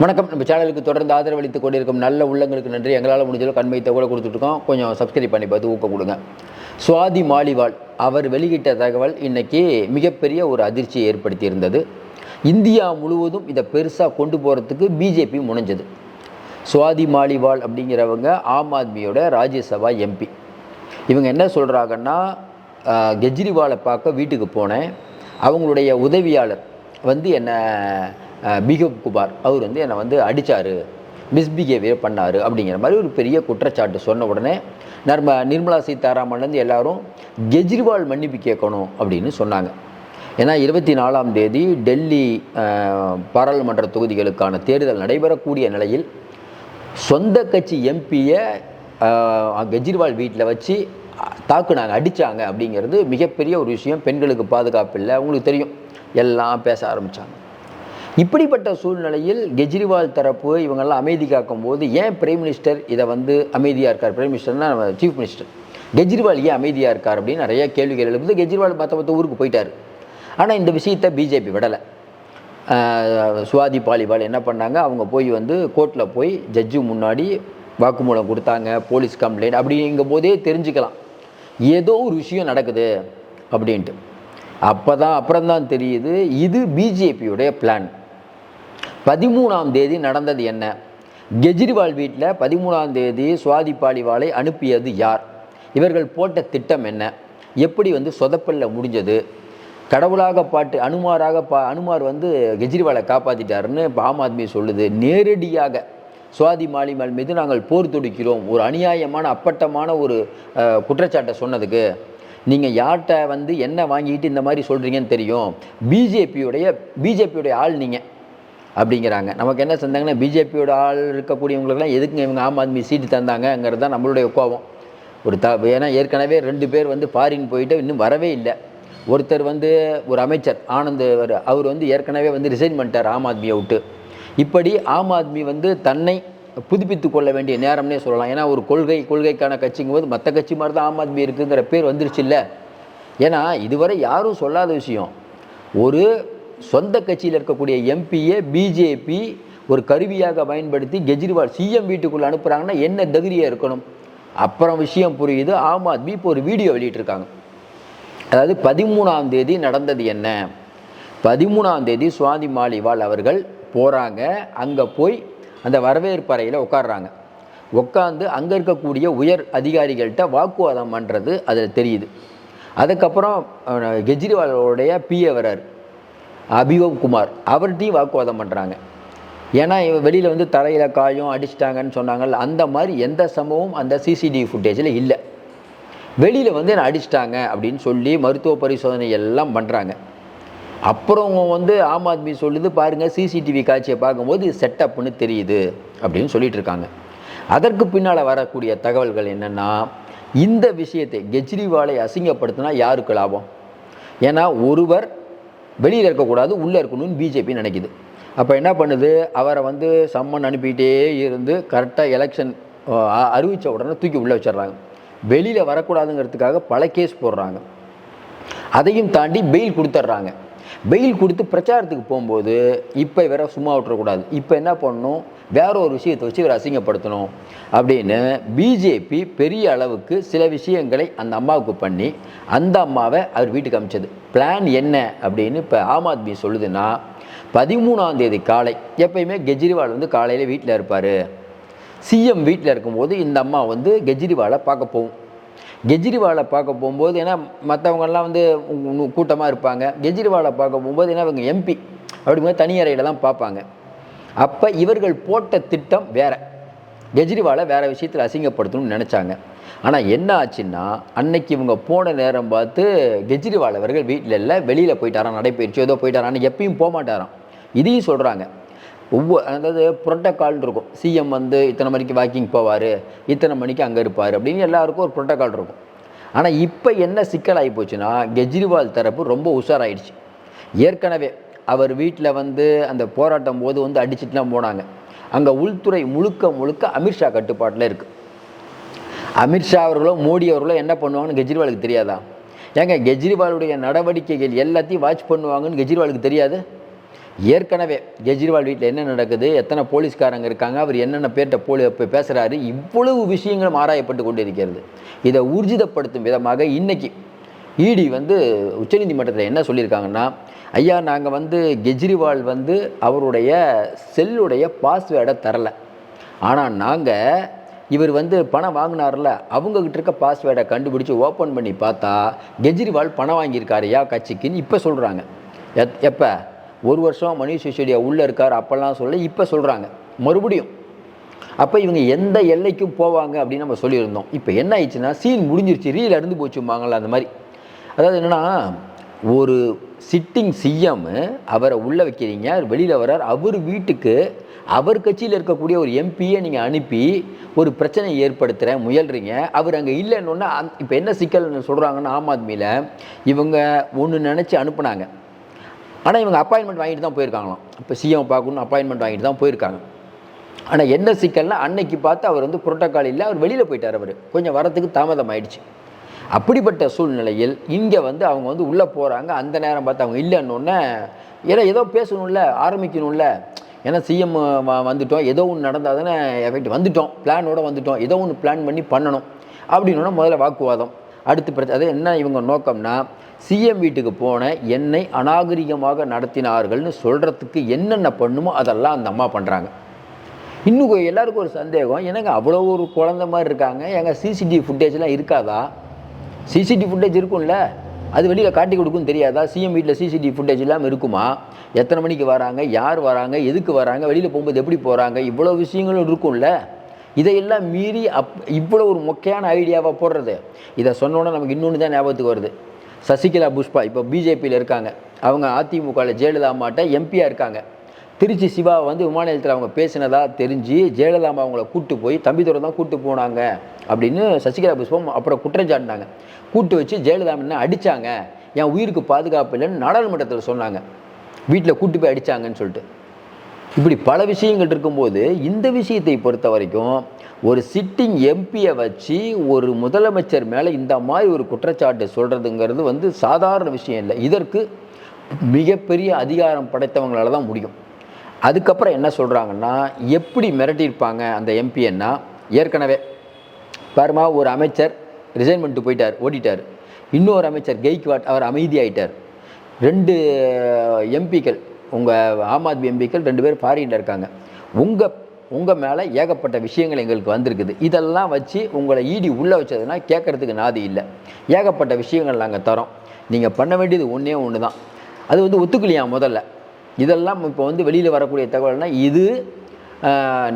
வணக்கம். நம்ம சேனலுக்கு தொடர்ந்து ஆதரவளித்துக் கொண்டிருக்கும் நல்ல உள்ளங்களுக்கு நன்றி. எங்களால் முடிஞ்சளவு கண்மைத்தை கூட கொடுத்துட்ருக்கோம். கொஞ்சம் சப்ஸ்கிரைப் பண்ணி பார்த்து ஊக்க கொடுங்க. சுவாதி மாலிவால் அவர் வெளியிட்ட தகவல் இன்றைக்கி மிகப்பெரிய ஒரு அதிர்ச்சியை ஏற்படுத்தியிருந்தது. இந்தியா முழுவதும் இதை பெருசாக கொண்டு போகிறதுக்கு பிஜேபி முனைஞ்சது. சுவாதி மாலிவால் அப்படிங்கிறவங்க ஆம் ஆத்மியோட ராஜ்யசபா எம்பி இவங்க என்ன சொல்கிறாங்கன்னா கெஜ்ரிவாலை பார்க்க வீட்டுக்கு போனேன். அவங்களுடைய உதவியாளர் வந்து என்னை பிகப் குமார் அவர் வந்து என்னை வந்து அடித்தார் மிஸ்பிஹேவியர் பண்ணார் அப்படிங்கிற மாதிரி ஒரு பெரிய குற்றச்சாட்டு சொன்ன உடனே நர்ம நிர்மலா சீதாராமன்லேருந்து எல்லாரும் கெஜ்ரிவால் மன்னிப்பு கேட்கணும் அப்படின்னு சொன்னாங்க. ஏன்னா இருபத்தி நாலாம் தேதி டெல்லி பாராளுமன்ற தொகுதிகளுக்கான தேர்தல் நடைபெறக்கூடிய நிலையில் சொந்த கட்சி எம்பியை கெஜ்ரிவால் வீட்டில் வச்சு தாக்குனாங்க அடித்தாங்க அப்படிங்கிறது மிகப்பெரிய ஒரு விஷயம். பெண்களுக்கு பாதுகாப்பு இல்லை உங்களுக்கு தெரியும். எல்லாம் பேச ஆரம்பித்தாங்க இப்படிப்பட்ட சூழ்நிலையில் கெஜ்ரிவால் தரப்பு இவங்கெல்லாம் அமைதி காக்கும் போது ஏன் பிரைம் மினிஸ்டர் இதை வந்து அமைதியாக இருக்கார்? பிரைம் மினிஸ்டர்னா சீஃப் மினிஸ்டர் கெஜ்ரிவால் ஏன் அமைதியாக இருக்கார் அப்படின்னு நிறைய கேள்விகள் எழுப்புது. கெஜ்ரிவால் மற்ற மற்ற ஊருக்கு போயிட்டார். ஆனால் இந்த விஷயத்தை பிஜேபி விடலை. சுவாதி பாலிபால் என்ன பண்ணாங்க? அவங்க போய் வந்து கோர்ட்டில் போய் ஜட்ஜு முன்னாடி வாக்குமூலம் கொடுத்தாங்க போலீஸ் கம்ப்ளைண்ட் அப்படிங்கும் போதே தெரிஞ்சுக்கலாம். ஏதோ ஒரு விஷயம் நடக்குது அப்படின்ட்டு. அப்போ தான் அப்புறம் தான் தெரியுது இது பிஜேபியுடைய பிளான் பதிமூணாம் தேதி நடந்தது என்ன? கெஜ்ரிவால் வீட்டில் பதிமூணாம் தேதி சுவாதி பாலிவாலை அனுப்பியது யார்? இவர்கள் போட்ட திட்டம் என்ன? எப்படி வந்து சொதப்பல்ல முடிஞ்சது? கடவுளாக பாட்டு அனுமாராக பா அனுமார் வந்து கெஜ்ரிவாலை காப்பாற்றிட்டாருன்னு இப்போ ஆம் ஆத்மி சொல்லுது. நேரடியாக சுவாதி மாலிமால் மீது நாங்கள் போர் தொடுக்கிறோம். ஒரு அநியாயமான அப்பட்டமான ஒரு குற்றச்சாட்டை சொன்னதுக்கு நீங்கள் யார்கிட்ட வந்து என்ன வாங்கிட்டு இந்த மாதிரி சொல்கிறீங்கன்னு தெரியும். பிஜேபியுடைய பிஜேபியுடைய ஆள் நீங்கள் அப்படிங்கிறாங்க. நமக்கு என்ன செஞ்சாங்கன்னா பிஜேபியோட ஆள் இருக்கக்கூடியவங்களுக்குலாம் எதுக்குங்க இவங்க ஆம் ஆத்மி சீட்டு தந்தாங்கங்கிறது தான் நம்மளுடைய கோபம். ஒரு த ஏன்னா ஏற்கனவே ரெண்டு பேர் வந்து ஃபாரின் போயிட்டு இன்னும் வரவே இல்லை. ஒருத்தர் வந்து ஒரு அமைச்சர் ஆனந்த் அவர் அவர் வந்து ஏற்கனவே வந்து ரிசைன் பண்ணிட்டார் ஆம் ஆத்மியை விட்டு. இப்படி ஆம் ஆத்மி வந்து தன்னை புதுப்பித்து கொள்ள வேண்டிய நேரம்னே சொல்லலாம். ஏன்னா ஒரு கொள்கை கொள்கைக்கான கட்சிங்கும் போது மற்ற கட்சி மாதிரி தான் ஆம் ஆத்மி இருக்குங்கிற பேர் வந்துருச்சு இல்லை. ஏன்னா இதுவரை யாரும் சொல்லாத விஷயம். ஒரு சொந்த கட்சியில் இருக்கக்கூடிய எம்பியை பிஜேபி ஒரு கருவியாக பயன்படுத்தி கெஜ்ரிவால் சிஎம் வீட்டுக்குள்ளே அனுப்புகிறாங்கன்னா என்ன தகுதியாக இருக்கணும்? அப்புறம் விஷயம் புரியுது. ஆம் ஆத்மி இப்போ ஒரு வீடியோ வெளியிட்டிருக்காங்க. அதாவது பதிமூணாம் தேதி நடந்தது என்ன? பதிமூணாம் தேதி சுவாதி மாலிவால் அவர்கள் போகிறாங்க அங்கே போய் அந்த வரவேற்பு அறையில் உட்காந்து அங்கே இருக்கக்கூடிய உயர் அதிகாரிகள்கிட்ட வாக்குவாதம் பண்ணுறது அதில் தெரியுது. அதுக்கப்புறம் கெஜ்ரிவாலோடைய பிஏ அபிவம் குமார். அவர்கிட்டையும் வாக்குவாதம் பண்ணுறாங்க ஏன்னா இவன் வெளியில் வந்து தரையில் காயம் அடிச்சிட்டாங்கன்னு சொன்னாங்கல்ல அந்த மாதிரி எந்த சம்பவம் அந்த சிசிடிவி ஃபுட்டேஜில் இல்லை. வெளியில் வந்து என்னை அடிச்சிட்டாங்க அப்படின்னு சொல்லி மருத்துவ பரிசோதனை எல்லாம் பண்ணுறாங்க அப்புறம் வந்து ஆம் ஆத்மி சொல்லுது பாருங்கள் சிசிடிவி காட்சியை பார்க்கும்போது இது செட்டப்னு தெரியுது அப்படின்னு சொல்லிட்டு இருக்காங்க. அதற்கு பின்னால் வரக்கூடிய தகவல்கள் என்னென்னா இந்த விஷயத்தை கெஜ்ரிவாலை அசிங்கப்படுத்தினா யாருக்கு லாபம்? ஏன்னா ஒருவர் வெளியில் இருக்கக்கூடாது உள்ளே இருக்கணும்னு பிஜேபி நினைக்குது. அப்போ என்ன பண்ணுது? அவரை வந்து சம்மன் அனுப்பிட்டே இருந்து கரெக்டாக எலெக்ஷன் அறிவித்த உடனே தூக்கி உள்ளே வச்சிடுறாங்க. வெளியில் வரக்கூடாதுங்கிறதுக்காக பல கேஸ் போடுறாங்க. அதையும் தாண்டி பெயில் கொடுத்துட்றாங்க. பெயில் கொடுத்து பிரச்சாரத்துக்கு போகும்போது இப்போ வேற சும்மா விட்டுறக்கூடாது. இப்போ என்ன பண்ணணும்? வேற ஒரு விஷயத்தை வச்சு இவரை அசிங்கப்படுத்தணும் அப்படின்னு பிஜேபி பெரிய அளவுக்கு சில விஷயங்களை அந்த அம்மாவுக்கு பண்ணி அந்த அம்மாவை அவர் வீட்டுக்கு அமைச்சது. பிளான் என்ன அப்படின்னு இப்போ ஆம் ஆத்மி சொல்லுதுன்னா பதிமூணாம் தேதி காலை எப்பயுமே கெஜ்ரிவால் வந்து காலையில் வீட்டில் இருப்பார். சிஎம் வீட்டில் இருக்கும்போது இந்த அம்மா வந்து கெஜ்ரிவாலை பார்க்க போகும். கெஜ்ரிவாலை பார்க்க போகும்போது ஏன்னா மற்றவங்கெல்லாம் வந்து கூட்டமாக இருப்பாங்க. கெஜ்ரிவாலை பார்க்க போகும்போது ஏன்னா இவங்க எம்பி அப்படிங்கும்போது தனி அறையில் தான் பார்ப்பாங்க. அப்போ இவர்கள் போட்ட திட்டம் வேற. கெஜ்ரிவாலை வேறு விஷயத்தில் அசிங்கப்படுத்தணும்னு நினச்சாங்க. ஆனால் என்ன ஆச்சுன்னா அன்னைக்கு இவங்க போன நேரம் பார்த்து கெஜ்ரிவால் அவர்கள் வீட்டில் இல்லை வெளியில் போயிட்டாராம் நடைபயிற்சி ஏதோ போயிட்டாரான்னு எப்பயும் போக மாட்டாராம் இதையும் சொல்கிறாங்க ஒவ்வொரு அதாவது புரோட்டோக்கால் இருக்கும். சிஎம் வந்து இத்தனை மணிக்கு வாக்கிங் போவார் இத்தனை மணிக்கு அங்கே இருப்பார் அப்படின்னு எல்லாருக்கும் ஒரு புரோட்டோக்கால் இருக்கும். ஆனால் இப்போ என்ன சிக்கலாகி போச்சுன்னா கெஜ்ரிவால் தரப்பு ரொம்ப உஷாராயிடுச்சு. ஏற்கனவே அவர் வீட்டில் வந்து அந்த போராட்டம் போது வந்து அடிச்சுட்டுலாம் போனாங்க. அங்கே உள்துறை முழுக்க முழுக்க அமித்ஷா கட்டுப்பாட்டில் இருக்குது அமித்ஷா அவர்களோ மோடி அவர்களோ என்ன பண்ணுவாங்கன்னு கெஜ்ரிவாலுக்கு தெரியாதா? ஏங்க கெஜ்ரிவாலுடைய நடவடிக்கைகள் எல்லாத்தையும் வாட்ச் பண்ணுவாங்கன்னு கெஜ்ரிவாலுக்கு தெரியாது? ஏற்கனவே கெஜ்ரிவால் வீட்டில் என்ன நடக்குது? எத்தனை போலீஸ்காரங்க இருக்காங்க? அவர் என்னென்ன பேர்கிட்ட போலி இப்போ பேசுகிறாரு இவ்வளவு விஷயங்களும் ஆராயப்பட்டு கொண்டு இருக்கிறது இதை ஊர்ஜிதப்படுத்தும் விதமாக இன்றைக்கி இடி வந்து உச்சநீதிமன்றத்தில் என்ன சொல்லியிருக்காங்கன்னா ஐயா நாங்கள் வந்து கெஜ்ரிவால் வந்து அவருடைய செல்லுடைய பாஸ்வேர்டை தரலை. ஆனால் நாங்கள் இவர் வந்து பணம் வாங்கினார்ல அவங்கக்கிட்ட இருக்க பாஸ்வேர்டை கண்டுபிடிச்சி ஓப்பன் பண்ணி பார்த்தா கெஜ்ரிவால் பணம் வாங்கியிருக்காருயா கட்சிக்குன்னு இப்போ சொல்கிறாங்க எத் எப்போ? ஒரு வருஷம் மணிஷ் சிசோடியா உள்ளே இருக்கார் அப்போல்லாம் சொல்ல இப்போ சொல்கிறாங்க மறுபடியும் அப்போ இவங்க எந்த எல்லைக்கும் போவாங்க அப்படின்னு நம்ம சொல்லியிருந்தோம். இப்போ என்ன ஆயிடுச்சுன்னா சீன் முடிஞ்சிருச்சு ரீல் அருந்து போச்சும்பாங்களா அந்த மாதிரி. அதாவது என்னென்னா ஒரு சிட்டிங் சிஎம் அவரை உள்ளே வைக்கிறீங்க அவர் வெளியில் வர்றார். அவர் வீட்டுக்கு அவர் கட்சியில் இருக்கக்கூடிய ஒரு எம்பியை நீங்கள் அனுப்பி ஒரு பிரச்சனையை ஏற்படுத்துகிற முயல்றீங்க. அவர் அங்கே இல்லைன்னொன்னே அந் இப்போ என்ன சிக்கல்னு சொல்கிறாங்கன்னு ஆம் ஆத்மியில் இவங்க ஒன்று நினச்சி அனுப்புனாங்க. ஆனால் இவங்க அப்பாயின்மெண்ட் வாங்கிட்டு தான் போயிருக்காங்களாம். இப்போ சிஎம் பார்க்கணும் அப்பாயின்மெண்ட் வாங்கிட்டு தான் போயிருக்காங்க. ஆனால் என்ன சிக்கல்னா அன்னைக்கு பார்த்து அவர் வந்து புரோட்டோக்கால் இல்லை அவர் வெளியில் போயிட்டார் அவர். கொஞ்சம் வரத்துக்கு தாமதம் ஆயிடுச்சு அப்படிப்பட்ட சூழ்நிலையில் இங்கே வந்து அவங்க வந்து உள்ளே போகிறாங்க அந்த நேரம் பார்த்து அவங்க இல்லைன்னொன்னே ஏன்னா ஏதோ பேசணும்ல ஆரம்பிக்கணும்ல. ஏன்னா சிஎம் வந்துட்டோம். ஏதோ ஒன்று நடந்தால் தானே எஃபெக்ட் வந்துட்டோம் பிளானோடு வந்துட்டோம். ஏதோ ஒன்று பிளான் பண்ணி பண்ணணும். அப்படின்னா முதல்ல வாக்குவாதம். அடுத்து பிரச்சனை அது என்ன இவங்க நோக்கம்னா சிஎம் வீட்டுக்கு போன என்னை அநாகரிகமாக நடத்தினார்கள்னு சொல்கிறதுக்கு என்னென்ன பண்ணுமோ அதெல்லாம் அந்த அம்மா பண்ணுறாங்க இன்னும் எல்லாருக்கும் ஒரு சந்தேகம் எனக்கு அவ்வளோ ஒரு குழந்த மாதிரி இருக்காங்க? எங்கள் சிசிடிவி ஃபுட்டேஜ்லாம் இருக்காதா? சிசிடிவி ஃபுட்டேஜ் இருக்கும்ல? அது வெளியில் காட்டி கொடுக்குன்னு தெரியாதா? சிஎம் வீட்டில் சிசிடிவி ஃபுட்டேஜ் இல்லாமல் இருக்குமா? எத்தனை மணிக்கு வராங்க? யார் வராங்க? எதுக்கு வராங்க? வெளியில் போகும்போது எப்படி போகிறாங்க இவ்வளோ விஷயங்களும் இருக்கும்ல? இதையெல்லாம் மீறி அப் இவ்வளோ ஒரு மொக்கையான ஐடியாவாக போடுறது. இதை சொன்னோன்னே நமக்கு இன்னொன்று தான் ஞாபகத்துக்கு வருது. சசிகலா புஷ்பா இப்போ பிஜேபியில் இருக்காங்க. அவங்க அதிமுகவில் ஜெயலலிதா அம்மாட்ட எம்பியாக இருக்காங்க. திருச்சி சிவா வந்து விமான நிலையத்தில் அவங்க பேசினதா தெரிஞ்சு ஜெயலலிதா அம்மா அவங்கள கூட்டு போய் தம்பிதுரை தான் கூட்டு போனாங்க அப்படின்னு சசிகலா புஷ்பம் அப்புறம் குற்றஞ்சாட்டினாங்க கூட்டு வச்சு ஜெயலலிதா என்ன அடித்தாங்க என் உயிருக்கு பாதுகாப்பு இல்லைன்னு நாடாளுமன்றத்தில் சொன்னாங்க. வீட்டில் கூட்டு போய் அடித்தாங்கன்னு சொல்லிட்டு. இப்படி பல விஷயங்கள் இருக்கும்போது இந்த விஷயத்தை பொறுத்த வரைக்கும் ஒரு சிட்டிங் எம்பியை வச்சு ஒரு முதலமைச்சர் மேலே இந்த மாதிரி ஒரு குற்றச்சாட்டு சொல்கிறதுங்கிறது வந்து சாதாரண விஷயம் இல்லை. இதற்கு மிகப்பெரிய அதிகாரம் படைத்தவங்களால தான் முடியும். அதுக்கப்புறம் என்ன சொல்கிறாங்கன்னா எப்படி மிரட்டியிருப்பாங்க அந்த எம்பின்னா ஏற்கனவே பாருமா ஒரு அமைச்சர் ரிசைன் பண்ணிட்டு போயிட்டார் ஓடிட்டார். இன்னொரு அமைச்சர் கெய்க்வாட் அவர் அமைதியாயிட்டார். ரெண்டு எம்பிக்கள் உங்கள் ஆம் ஆத்மி எம்பிக்கள் ரெண்டு பேர் ஃபாரினில் இருக்காங்க. உங்கள் உங்கள் மேலே ஏகப்பட்ட விஷயங்கள் எங்களுக்கு வந்திருக்குது. இதெல்லாம் வச்சு உங்களை ஈடி உள்ளே வச்சதுன்னா கேட்குறதுக்கு நாதி இல்லை. ஏகப்பட்ட விஷயங்கள் நாங்கள் தரோம். நீங்கள் பண்ண வேண்டியது ஒன்றே ஒன்று தான் அது வந்து ஒத்துக்கலையா முதல்ல? இதெல்லாம் இப்போ வந்து வெளியில் வரக்கூடிய தகவல்னால் இது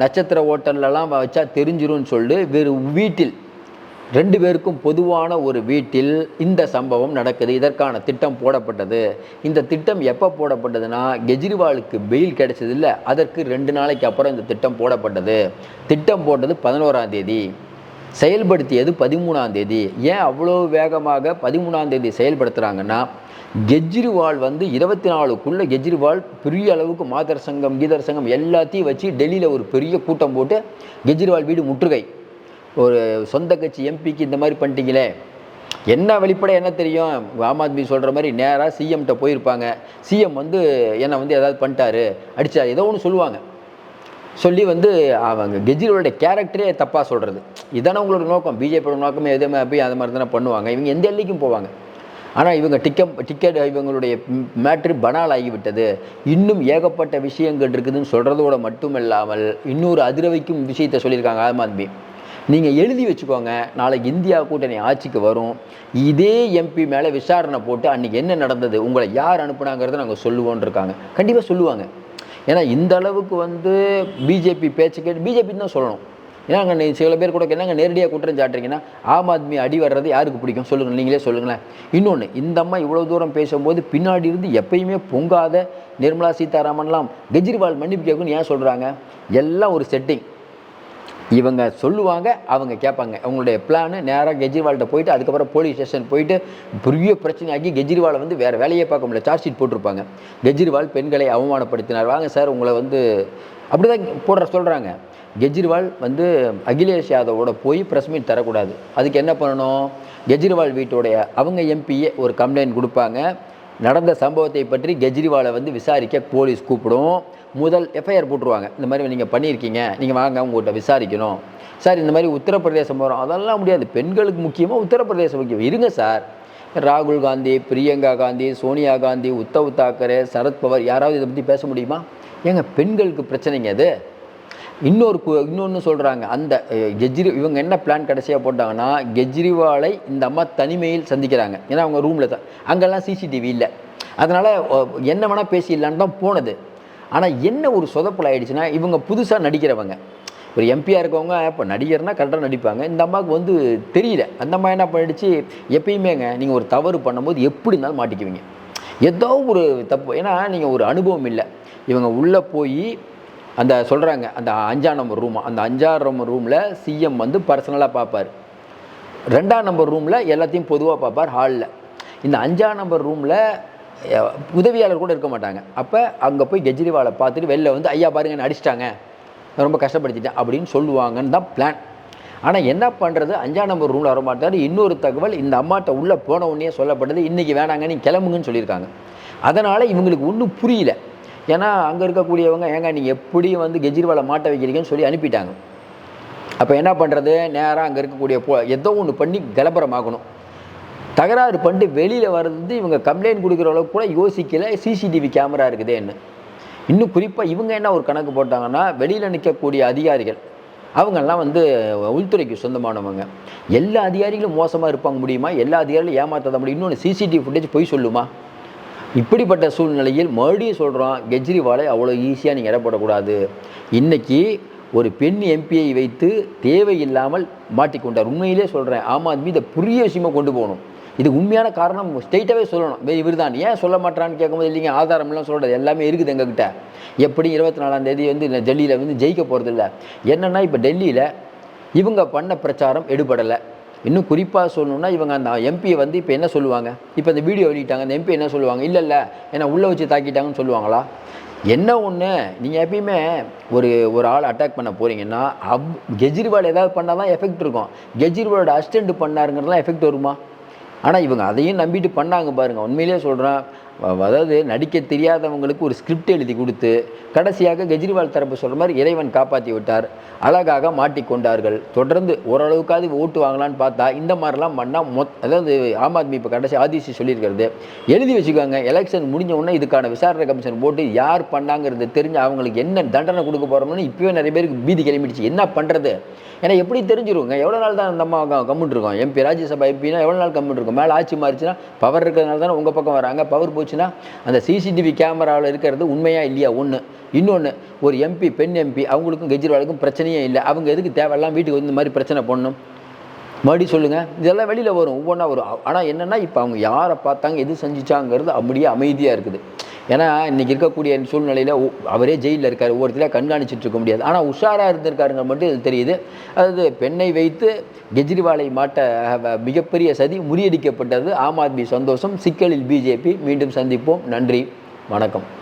நட்சத்திர ஓட்டல்லலாம் வச்சா தெரிஞ்சிரும்னு சொல்லிட்டு வெறும் வீட்டில் ரெண்டு பேருக்கும் பொதுவான ஒரு வீட்டில் இந்த சம்பவம் நடக்குது. இதற்கான திட்டம் போடப்பட்டது. இந்த திட்டம் எப்போ போடப்பட்டதுன்னா கெஜ்ரிவாலுக்கு பெயில் கிடைச்சது இல்லை அதற்கு ரெண்டு நாளைக்கு அப்புறம் இந்த திட்டம் போடப்பட்டது. திட்டம் போட்டது பதினோராம் தேதி. செயல்படுத்தியது பதிமூணாம் தேதி. ஏன் அவ்வளோ வேகமாக பதிமூணாம் தேதி செயல்படுத்துகிறாங்கன்னா கெஜ்ரிவால் வந்து இருபத்தி நாலுக்குள்ளே கெஜ்ரிவால் பெரிய அளவுக்கு மாதர் சங்கம் கீதர் சங்கம் எல்லாத்தையும் வச்சு டெல்லியில் ஒரு பெரிய கூட்டம் போட்டு கெஜ்ரிவால் வீடு முற்றுகை. ஒரு சொந்த கட்சி எம்பிக்கு இந்த மாதிரி பண்ணிட்டீங்களே. என்ன வெளிப்படை என்ன தெரியும்? ஆம் ஆத்மி சொல்கிற மாதிரி நேராக சிஎம்கிட்ட போயிருப்பாங்க. சிஎம் வந்து என்னை வந்து ஏதாவது பண்ணிட்டாரு அடித்தார் ஏதோ ஒன்று சொல்லுவாங்க. சொல்லி வந்து அவங்க கெஜ்ரிவாலோட கேரக்டரே தப்பாக சொல்கிறது இதானே உங்களோட நோக்கம். பிஜேபியோட நோக்கமே எதுவுமே போய் அது மாதிரி தானே பண்ணுவாங்க. இவங்க எந்த எல்லைக்கும் போவாங்க. ஆனால் இவங்க டிக்கெட் டிக்கெட் இவங்களுடைய மேட்ரு பனால் ஆகிவிட்டது. இன்னும் ஏகப்பட்ட விஷயங்கள் இருக்குதுன்னு சொல்கிறதோட மட்டும் இல்லாமல் இன்னொரு அதிரவைக்கும் விஷயத்தை சொல்லியிருக்காங்க ஆம் ஆத்மி. நீங்கள் எழுதி வச்சுக்கோங்க. நாளைக்கு இந்தியா கூட்டணி ஆட்சிக்கு வரும். இதே எம்பி மேலே விசாரணை போட்டு அன்றைக்கி என்ன நடந்தது உங்களை யார் அனுப்புனாங்கிறத நாங்கள் சொல்லுவோன்னு இருக்காங்க. கண்டிப்பாக சொல்லுவாங்க. ஏன்னா இந்த அளவுக்கு வந்து பிஜேபி பேச்சு கேட்டு பிஜேபி தான் சொல்லணும். ஏன்னா அங்கே சில பேர் கூட என்னங்க நேரடியாக குற்றம் சாட்டுறீங்கன்னா ஆம் ஆத்மி அடி வர்றது யாருக்கு பிடிக்கும்? சொல்லுங்கள் நீங்களே சொல்லுங்களேன். இன்னொன்று இந்த அம்மா இவ்வளோ தூரம் பேசும்போது பின்னாடி இருந்து எப்பயுமே பொங்காத நிர்மலா சீதாராமன்லாம் கெஜ்ரிவால் மன்னிப்பு கேட்குன்னு ஏன் சொல்கிறாங்க எல்லாம் ஒரு செட்டிங் இவங்க சொல்லுவாங்க அவங்க கேட்பாங்க. அவங்களுடைய பிளானு நேராக கெஜ்ரிவால்கிட்ட போயிட்டு அதுக்கப்புறம் போலீஸ் ஸ்டேஷன் போயிட்டு பெரிய பிரச்சனையாகி கெஜ்ரிவாலை வந்து வேறு வேலையே பார்க்க முடியல. சார்ஜ் ஷீட் போட்டிருப்பாங்க. கெஜ்ரிவால் பெண்களை அவமானப்படுத்தினார். வாங்க சார் உங்களை வந்து அப்படி தான் போடுற சொல்கிறாங்க கெஜ்ரிவால் வந்து அகிலேஷ் யாதவோட போய் ப்ரெஸ் மீட் தரக்கூடாது. அதுக்கு என்ன பண்ணணும்? கெஜ்ரிவால் வீட்டுடைய அவங்க எம்பியே ஒரு கம்ப்ளைண்ட் கொடுப்பாங்க. நடந்த சம்பவத்தை பற்றி கெஜ்ரிவாலை வந்து விசாரிக்க போலீஸ் கூப்பிடும். முதல் எஃப்ஐஆர் போட்டுருவாங்க. இந்த மாதிரி நீங்கள் பண்ணியிருக்கீங்க. நீங்கள் வாங்க உங்கள்கிட்ட விசாரிக்கணும். சார் இந்த மாதிரி உத்தரப்பிரதேசம் போகிறோம் அதெல்லாம் முடியாது. பெண்களுக்கு முக்கியமாக உத்தரப்பிரதேசம் முக்கியம். இருங்க சார். ராகுல் காந்தி பிரியங்கா காந்தி சோனியா காந்தி உத்தவ் தாக்கரே சரத்பவர் யாராவது இதை பற்றி பேச முடியுமா? ஏங்க பெண்களுக்கு பிரச்சனைங்க அது. இன்னொரு இன்னொன்று சொல்கிறாங்க அந்த கெஜ்ரி இவங்க என்ன பிளான் கடைசியாக போட்டாங்கன்னா கெஜ்ரிவாலை இந்த அம்மா தனிமையில் சந்திக்கிறாங்க. ஏன்னா அவங்க ரூமில் தான். அங்கெல்லாம் சிசிடிவி இல்லை. அதனால் என்ன வேணால் பேசிடலான்னு தான் போனது. ஆனால் என்ன ஒரு சொதப்பல் ஆகிடுச்சுன்னா இவங்க புதுசாக நடிக்கிறவங்க. ஒரு எம்பியாக இருக்கவங்க இப்போ நடிகர்னா கரெக்டாக நடிப்பாங்க. இந்த அம்மாவுக்கு வந்து தெரியல. அந்த அம்மா என்ன பண்ணிடுச்சு? எப்பயுமேங்க நீங்கள் ஒரு தவறு பண்ணும்போது எப்படி இருந்தாலும் மாட்டிக்குவீங்க. ஏதோ ஒரு தப்பு. ஏன்னா நீங்கள் ஒரு அனுபவம் இல்லை. இவங்க உள்ளே போய் அந்த சொல்கிறாங்க அந்த அஞ்சாம் நம்பர் ரூம் அந்த அஞ்சாறு நம்பர் ரூமில் சிஎம் வந்து பர்சனலாக பார்ப்பார் ரெண்டாம் நம்பர் ரூமில் எல்லாத்தையும் பொதுவாக பார்ப்பார் ஹாலில் இந்த அஞ்சாம் நம்பர் ரூமில் உதவியாளர் கூட இருக்க மாட்டாங்க. அப்போ அங்கே போய் கெஜ்ரிவாலை பார்த்துட்டு வெளில வந்து ஐயா பாருங்க என்ன அடிச்சிட்டாங்க. ரொம்ப கஷ்டப்படுத்திட்டேன். அப்படின்னு சொல்லுவாங்கன்னு தான் பிளான் ஆனால் என்ன பண்ணுறது அஞ்சாம் நம்பர் ரூமில் வரமாட்டார் இன்னொரு தகவல் இந்த அம்மாட்ட உள்ளே போன உடனே சொல்லப்பட்டது இன்றைக்கி வேணாங்க நீ கிளம்புங்கன்னு சொல்லியிருக்காங்க. அதனால் இவங்களுக்கு ஒன்றும் புரியல. ஏன்னா அங்கே இருக்கக்கூடியவங்க ஏங்க நீங்கள் எப்படி வந்து கெஜ்ரிவாலை மாட்ட வைக்கிறீங்கன்னு சொல்லி அனுப்பிட்டாங்க. அப்போ என்ன பண்ணுறது நேராக அங்கே இருக்கக்கூடிய போ ஏதோ ஒன்று பண்ணி கலப்பரமாகணும் தகராறு பண்ணிட்டு வெளியில் வர்றது இவங்க கம்ப்ளைண்ட் கொடுக்குற அளவுக்கு கூட யோசிக்கல. சிசிடிவி கேமரா இருக்குதேன்னு இன்னும் குறிப்பாக இவங்க என்ன ஒரு கணக்கு போட்டாங்கன்னா வெளியில் நிற்கக்கூடிய அதிகாரிகள். அவங்கெல்லாம் வந்து உள்துறைக்கு சொந்தமானவங்க. எல்லா அதிகாரிகளும் மோசமாக இருப்பாங்க முடியுமா? எல்லா அதிகாரிகளும் ஏமாற்ற முடியும்? இன்னொன்று சிசிடிவி ஃபுட்டேஜ் போய் சொல்லுமா? இப்படிப்பட்ட சூழ்நிலையில் மறுபடியும் சொல்கிறோம் கெஜ்ரிவாலை அவ்வளோ ஈஸியாக நீங்கள் இடப்படக்கூடாது. இன்றைக்கி ஒரு பெண் எம்பியை வைத்து தேவையில்லாமல் மாட்டிக்கொண்டார். உண்மையிலே சொல்கிறேன் ஆம் ஆத்மி இதை புரிய விஷயமாக கொண்டு போகணும். இது உண்மையான காரணம் ஸ்ட்ரெயிட்டாகவே சொல்லணும். இவர் தான் ஏன் சொல்ல மாட்டான்னு கேட்கும்போது இல்லைங்க ஆதாரம்லாம் சொல்கிறது எல்லாமே இருக்குது எங்ககிட்ட. எப்படி இருபத்தி நாலாம் தேதி வந்து டெல்லியில் வந்து ஜெயிக்க போகிறதில்ல என்னென்னா இப்போ டெல்லியில் இவங்க பண்ண பிரச்சாரம் எடுபடலை. இன்னும் குறிப்பாக சொல்லணும்னா இவங்க அந்த எம்பியை வந்து இப்போ என்ன சொல்லுவாங்க? இப்போ இந்த வீடியோ வெளியிட்டாங்க அந்த எம்பி என்ன சொல்லுவாங்க? இல்லை இல்லை ஏன்னா உள்ளே வச்சு தாக்கிட்டாங்கன்னு சொல்லுவாங்களா? என்ன ஒன்று நீங்கள் எப்பயுமே ஒரு ஒரு ஆள் அட்டாக் பண்ண போகிறீங்கன்னா அவ் கெஜ்ரிவால் ஏதாவது பண்ணால் தான் எஃபெக்ட் இருக்கும். கெஜ்ரிவாலோட அசிஸ்டண்ட் பண்ணாருங்கிறதுலாம் எஃபெக்ட் வருமா? ஆனால் இவங்க அதையும் நம்பிட்டு பண்ணாங்க பாருங்கள் உண்மையிலேயே சொல்கிறேன் அதாவது நடிக்க தெரியாதவங்களுக்கு ஒரு ஸ்கிரிப்ட் எழுதி கொடுத்து கடைசியாக கெஜ்ரிவால் தரப்பு சொல்கிற மாதிரி இறைவன் காப்பாற்றி விட்டார். அழகாக மாட்டிக்கொண்டார்கள் தொடர்ந்து ஓரளவுக்காவது ஓட்டு வாங்கலான்னு பார்த்தா இந்த மாதிரிலாம் பண்ணால் மொத் அதாவது ஆம் ஆத்மி இப்போ கடைசி ஆதிசி சொல்லியிருக்கிறது. எழுதி வச்சுக்கோங்க எலெக்ஷன் முடிஞ்ச உடனே இதுக்கான விசாரணை கமிஷன் போட்டு யார் பண்ணாங்கிறது தெரிஞ்சு அவங்களுக்கு என்ன தண்டனை கொடுக்க போகிறோம்னு இப்போவே நிறைய பேருக்கு பீதி கிளம்பிடுச்சு. என்ன பண்ணுறது ஏன்னா எப்படி தெரிஞ்சிருவோங்க எவ்வளோ நாள் தான் நம்ம கம்முன்னு இருக்கோம். எம்பி ராஜ்யசபா எம்பினா எவ்வளோ நாள் கம்முன்னு இருக்கும்? மேலே ஆட்சி மாறிச்சுன்னா பவர் இருக்கிறதுனால தானே உங்கள் பக்கம் வராங்க? பவர் போச்சுன்னா அந்த சிசிடிவி கேமராவில் இருக்கிறது உண்மையாக இல்லையா? ஒன்று இன்னொன்று ஒரு எம்பி பெண் எம்பி அவங்களுக்கும் கெஜ்ரிவாலுக்கும் பிரச்சனையே இல்லை. அவங்க எதுக்கு தேவையெல்லாம் வீட்டுக்கு வந்து இந்த மாதிரி பிரச்சனை பண்ணணும் மறுபடியும் சொல்லுங்கள் இதெல்லாம் வெளியில் வரும் ஒவ்வொன்றா வரும். ஆனால் என்னென்னா இப்போ அவங்க யாரை பார்த்தாங்க எது செஞ்சிச்சாங்கிறது அப்படியே அமைதியாக இருக்குது. ஏன்னா இன்றைக்கி இருக்கக்கூடிய சூழ்நிலையில் அவரே ஜெயிலில் இருக்கார் ஒவ்வொருத்தரையாக கண்காணிச்சிட்டு இருக்க முடியாது. ஆனால் உஷாராக இருந்திருக்காருங்க மட்டும் இது தெரியுது. அதாவது பெண்ணை வைத்து கெஜ்ரிவாலை மாட்ட மிகப்பெரிய சதி முறியடிக்கப்பட்டது ஆம் ஆத்மி சந்தோஷம். சிக்கலில் பிஜேபி மீண்டும் சந்திப்போம். நன்றி. வணக்கம்.